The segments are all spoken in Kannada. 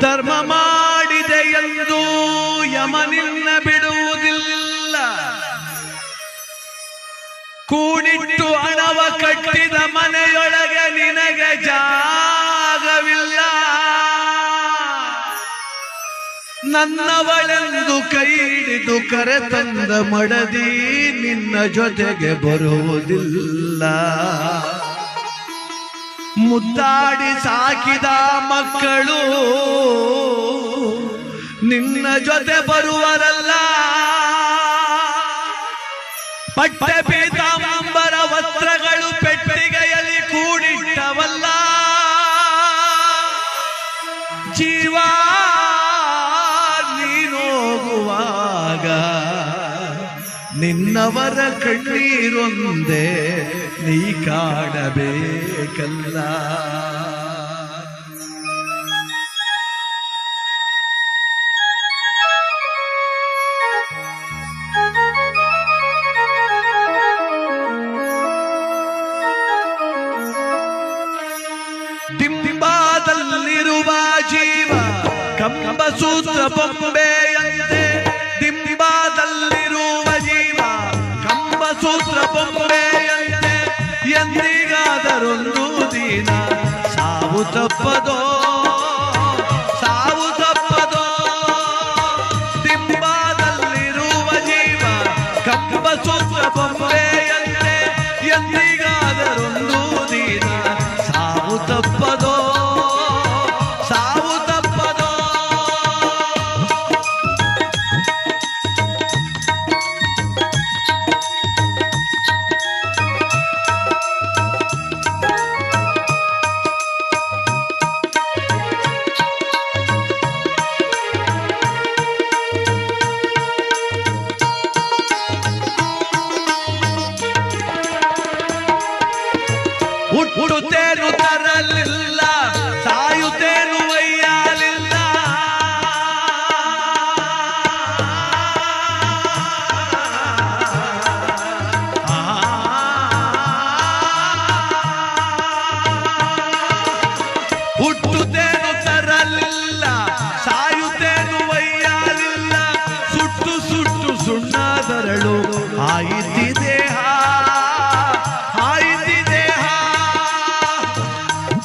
ಧರ್ಮ ಮಾಡಿದೆ ಎಂದು ಯಮನಿನ್ನ ಬಿಡುವುದಿಲ್ಲ. ಕೂಡಿಟ್ಟು ಹಣವ ಕಟ್ಟಿದ ಮನೆಯೊಳಗೆ ನಿನಗೆ ಜಾಗವಿಲ್ಲ. ನನ್ನವಳೆಂದು ಕೈ ಹಿಡಿದು ಕರೆ ತಂದ ಮಡದಿ ನಿನ್ನ ಜೊತೆಗೆ ಬರುವುದಿಲ್ಲ. ಮುದ್ದಾಡಿ ಸಾಕಿದ ಮಕ್ಕಳು ನಿನ್ನ ಜೊತೆ ಬರುವರಲ್ಲ. ಪಟ್ಟ ಪೀತಾಂಬರ ವಸ್ತ್ರಗಳು ಪೆಟ್ಟಿಗೆಯಲ್ಲಿ ಕೂಡಿಟ್ಟವಲ್ಲ. ಜೀವ ನೀನೋಗುವಾಗ ನಿನ್ನವರ ಕಣ್ಣೀರೊಂದೇ ನೀ ಕಾಡಬೇಕಲ್ಲ ಬೊಂಬೆಯಂತೆ ಡಿಂಬಾದಲ್ಲಿರುವ ಜೀವ ಕಂಬ ಸೂತ್ರ ಬೊಂಬೆಯಂತೆ ಎಂದಿಗಾದರೊಂದು ದಿನ ಸಾವು ತಪ್ಪದೋ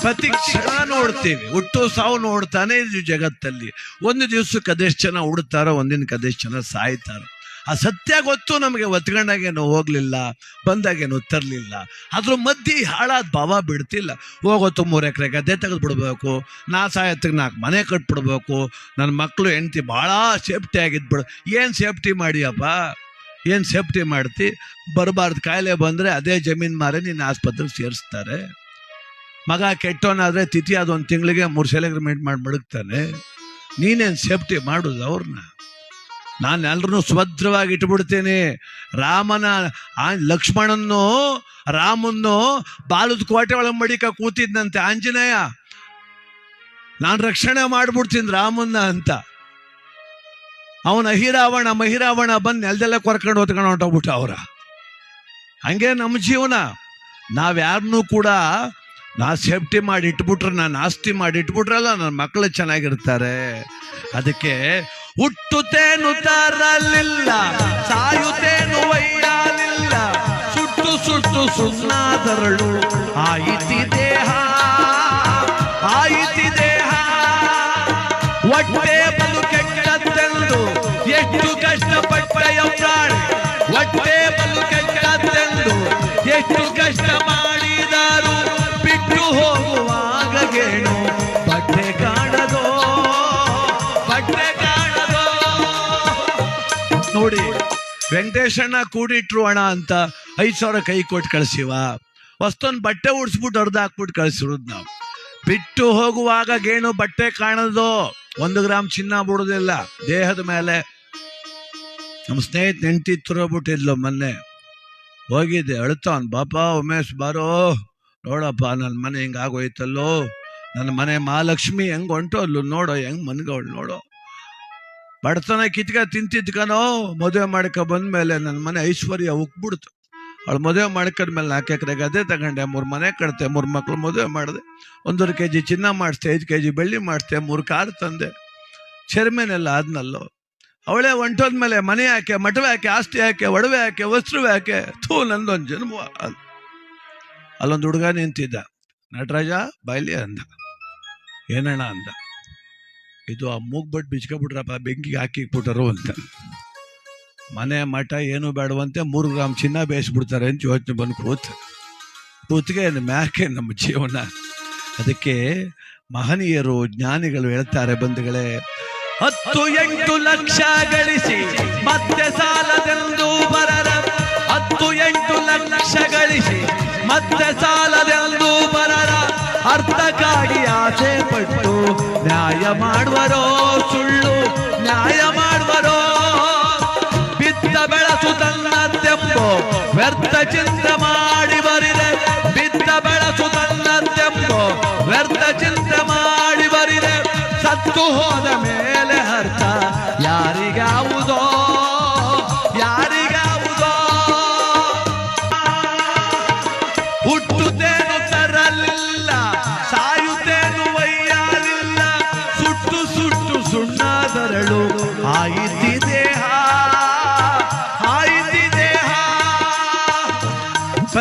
ಪ್ರತಿ ಕ್ಷಣ ನೋಡ್ತೀವಿ ಹುಟ್ಟು ಸಾವು ನೋಡ್ತಾನೆ ಇದ್ವಿ ಜಗತ್ತಲ್ಲಿ. ಒಂದು ದಿವ್ಸಕ್ಕೆ ಅದೆಷ್ಟು ಜನ ಹುಡ್ತಾರೋ ಒಂದಿನ ಅದೆಷ್ಟು ಜನ ಸಾಯ್ತಾರೋ. ಆ ಸತ್ಯ ಗೊತ್ತು ನಮಗೆ, ಒತ್ಕೊಂಡಾಗೇನು ಹೋಗ್ಲಿಲ್ಲ, ಬಂದಾಗೇನು ತರಲಿಲ್ಲ ಅದ್ರ ಮಧ್ಯೆ ಹಾಳಾದ ಭಾವ ಬಿಡ್ತಿಲ್ಲ. ಹೋಗೋತು ಮೂರು ಎಕರೆ ಗದ್ದೆ ತೆಗೆದು ಬಿಡ್ಬೇಕು ನಾ ಸಾಯತ್ತಿಗೆ ನಾಲ್ಕು ಮನೆ ಕಟ್ಬಿಡ್ಬೇಕು. ನನ್ನ ಮಕ್ಕಳು ಹೆಂಡ್ತಿ ಭಾಳ ಸೇಫ್ಟಿ ಆಗಿದ್ಬಿಡು. ಏನು ಸೇಫ್ಟಿ ಮಾಡಿಯಪ್ಪ? ಏನು ಸೇಫ್ಟಿ ಮಾಡ್ತಿ? ಬರಬಾರ್ದು. ಕಾಯಿಲೆ ಬಂದರೆ ಅದೇ ಜಮೀನು ಮಾರಿ ನಿನ್ನ ಆಸ್ಪತ್ರೆಗೆ ಸೇರಿಸ್ತಾರೆ. ಮಗ ಕೆಟ್ಟವನಾದ್ರೆ ತಿಥಿ ಅದೊಂದು ತಿಂಗಳಿಗೆ ಮೂರು ಸೆಲೆಗ್ರಿಮೆಂಟ್ ಮಾಡಿ ಮಡಗ್ತಾನೆ ನೀನೇನು ಸೇಫ್ಟಿ ಮಾಡೋದು ಅವ್ರನ್ನ ನಾನು ಎಲ್ಲರನ್ನೂ ಸುಭದ್ರವಾಗಿ ಇಟ್ಬಿಡ್ತೇನೆ. ರಾಮನ ಲಕ್ಷ್ಮಣನ್ನು, ರಾಮನ್ನು ಬಾಲದ ಕೋಟೆ ಒಳಗೆ ಮಡಿಕ ಕೂತಿದ್ನಂತೆ ಆಂಜನೇಯ. ನಾನು ರಕ್ಷಣೆ ಮಾಡ್ಬಿಡ್ತೀನಿ ರಾಮನ್ನ ಅಂತ. ಅವನ ಅಹಿರಾವಣ ಮಹಿರಾವಣ ಬಂದು ನೆಲದೆಲ್ಲ ಕೊರ್ಕೊಂಡು ಹೊತ್ಕೊಂಡು ಹೊಂಟೋಗ್ಬಿಟ್ಟ ಅವರ. ಹಂಗೆ ನಮ್ಮ ಜೀವನ. ನಾವ್ಯಾರನ್ನೂ ಕೂಡ ನಾ ಸೇಫ್ಟಿ ಮಾಡಿ ಇಟ್ಬಿಟ್ರೆ, ನಾನು ಆಸ್ತಿ ಮಾಡಿ ಇಟ್ಬಿಟ್ರಲ್ಲ ನನ್ನ ಮಕ್ಕಳು ಚೆನ್ನಾಗಿರ್ತಾರೆ. ಅದಕ್ಕೆ ಹುಟ್ಟುತ್ತೇನು ತರಲಿಲ್ಲ, ಸಾಯುತ್ತೇನು ಒಯ್ಯಲಿಲ್ಲ ಸುಟ್ಟು ಸುಟ್ಟು ಸುಣ್ಣಾದರಳು ಆಯಿತಿ ಕಷ್ಟಪಟ್ಟಯ ಪ್ರಾಣಿ ಹೊಟ್ಟೆ ಬಲು ಎಷ್ಟು ಕಷ್ಟ ಮಾಡಿದಾರು, ಬಿಟ್ಟು ಹೋಗುವಾಗ ಗೇಣು ಬಟ್ಟೆ ಕಾಣದೋ? ಬಟ್ಟೆ ಕಾಣದೋ? ನೋಡಿ, ವೆಂಕಟೇಶಣ್ಣ ಕೂಡಿಟ್ರು ಅಣ್ಣ ಅಂತ ಐದು ಸಾವಿರ ಕೈ ಕೊಟ್ಟು ಕಳಿಸಿವ. ವಸ್ತೊಂದು ಬಟ್ಟೆ ಉಡ್ಸ್ಬಿಟ್ಟು ಅರ್ಧ ಹಾಕ್ಬಿಟ್ಟು ಕಳಿಸಿರೋದು ನಾವು. ಬಿಟ್ಟು ಹೋಗುವಾಗ ಗೇಣು ಬಟ್ಟೆ ಕಾಣದೋ? ಒಂದು ಗ್ರಾಮ್ ಚಿನ್ನ ಬಿಡೋದಿಲ್ಲ. ದೇಹದ ಮೇಲೆ ನಮ್ಮ ಸ್ನೇಹಿತ ನೆಂಟಿ ತುರೋಗ್ಬಿಟ್ಟಿದ್ಲು ಮೊನ್ನೆ. ಹೋಗಿದ್ದೆ ಅಳ್ತಾವನ್ ಬಾಪ, ಉಮೇಶ್ ಬಾರೋ. ನೋಡಪ್ಪ ನನ್ನ ಮನೆ ಹಿಂಗೆ ಆಗೋಯ್ತಲ್ಲೋ ನನ್ನ ಮನೆ ಮಹಾಲಕ್ಷ್ಮಿ ಹೆಂಗ್ ಹೊಂಟೋದ್ಲು ನೋಡೋ, ಹೆಂಗ್ ಮನ್ಗವಳು ನೋಡೋ. ಬಡತನ ಕಿತ್ಕ ತಿಂತಿದ್ಕನೋ ಮದುವೆ ಮಾಡ್ಕೊ ಬಂದ್ಮೇಲೆ ನನ್ನ ಮನೆ ಐಶ್ವರ್ಯ ಉಕ್ಬಿಡ್ತು. ಅವಳು ಮದುವೆ ಮಾಡ್ಕೊಂಡ್ಮೇಲೆ ನಾಲ್ಕು ಎಕರೆ ಗದ್ದೆ ತಗೊಂಡೆ, ಮೂರು ಮನೆ ಕಟ್ತೆ ಮೂರು ಮಕ್ಳು ಮದುವೆ ಮಾಡಿದೆ. ಒಂದೂವರೆ ಕೆ ಜಿ ಚಿನ್ನ ಮಾಡಿಸ್ದೆ, ಐದು ಕೆ ಜಿ ಬೆಳ್ಳಿ ಮಾಡಿಸ್ದೆ, ಮೂರು ಕಾರ್ ತಂದೆ. ಚೇರ್ಮನ್ ಎಲ್ಲ ಆದ್ನಲ್ಲೋ. ಅವಳೇ ಹೊಂಟೋದ್ಮೇಲೆ ಮನೆ ಯಾಕೆ ಮಠವೆ ಯಾಕೆ ಆಸ್ತಿ ಯಾಕೆ ಒಡವೆ ಯಾಕೆ ವಸ್ತ್ರವೆ ಯಾಕೆ ಥೂ ನಂದೊಂದು ಜನ್ಮ. ಅಲ್- ಅಲ್ಲೊಂದು ಹುಡುಗ ನಿಂತಿದ್ದ. ನಟರಾಜ, ಬಾಯ್ಲಿ ಅಂದ. ಏನಣ್ಣ ಅಂದ. ಇದು ಆ ಮೂಗ್ಬಿಟ್ಟು ಬಿಚ್ಕೊಬಿಟ್ರಪ್ಪ, ಬೆಂಕಿಗೆ ಹಾಕಿಬಿಟ್ಟರು ಅಂತ. ಮನೆ ಮಠ ಏನು ಬೇಡವಂತೆ ಮೂರು ಗ್ರಾಮ್ ಚಿನ್ನ ಬೇಯಿಸ್ಬಿಡ್ತಾರೆ ಅಂತ ಯೋಚನೆ ಬಂದು ಕೂತ್. ಕೂತ್ಗೆ ಮ್ಯಾಕೆ ನಮ್ಮ ಜೀವನ. ಅದಕ್ಕೆ ಮಹನೀಯರು, ಜ್ಞಾನಿಗಳು ಹೇಳ್ತಾರೆ ಬಂಧುಗಳೇ ಹತ್ತು ಎಂಟು ಲಕ್ಷ ಗಳಿಸಿ ಮತ್ತೆ ಸಾಲದೆಂದು ಬರರ? ಹತ್ತು ಎಂಟು ಲಕ್ಷ ಗಳಿಸಿ ಮತ್ತೆ ಸಾಲದೆಂದು ಬರರ? ಅರ್ಥಕ್ಕಾಗಿ ಆಸೆ ಪಟ್ಟು ನ್ಯಾಯ ಮಾಡುವರೋ ಸುಳ್ಳು, ನ್ಯಾಯ ಮಾಡುವರೋ? ಬಿದ್ದ ಬೆಳಸು ತನ್ನದ್ದೆಂಬೋ ವ್ಯರ್ಥ ಚಿಂತೆ ಮಾಡಿ ಬರಿದೆ ಬಿದ್ದ ಬೆಳಸು ತನ್ನದ್ದೆಂಬೋ ವ್ಯರ್ಥ ಚಿಂತೆ ಮಾಡಿ ಬರಿದೆ ಸತ್ತು ಹೋದ ಮೇಲೆ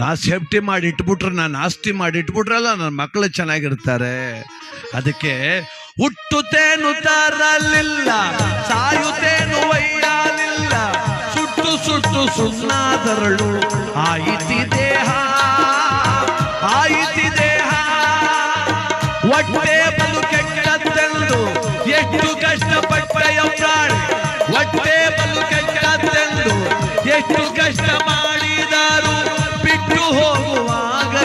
ನಾ ಸೇಫ್ಟಿ ಮಾಡಿ ಇಟ್ಬಿಟ್ರೆ, ನಾನು ಆಸ್ತಿ ಮಾಡಿ ಇಟ್ಬಿಟ್ರಲ್ಲ ನನ್ನ ಮಕ್ಕಳು ಚೆನ್ನಾಗಿರ್ತಾರೆ. ಅದಕ್ಕೆ ಹುಟ್ಟುತ್ತೇನು ತರಲಿಲ್ಲ ಸಾಯುತ್ತೇನು ವೈಯಾಲಿಲ್ಲ ಸುಟ್ಟು ಸುಟ್ಟು ಸುಣ್ಣಾದರಳು ಆಯಿತಿ ದೇಹ ಆಯಿತಿ ದೇಹ. ಒಟ್ಟೆ ಬಲು ಕೆಟ್ಟದ್ದೆಂದು, ಎಷ್ಟು ಕಷ್ಟಪಟ್ಟೆಯ ಹೊಟ್ಟೆ ಬಲು ಕೆಟ್ಟದ್ದೆಂದು, ಎಷ್ಟು ಕಷ್ಟ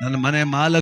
ನನ್ನ ಮನೆ ಮಾಲಕ್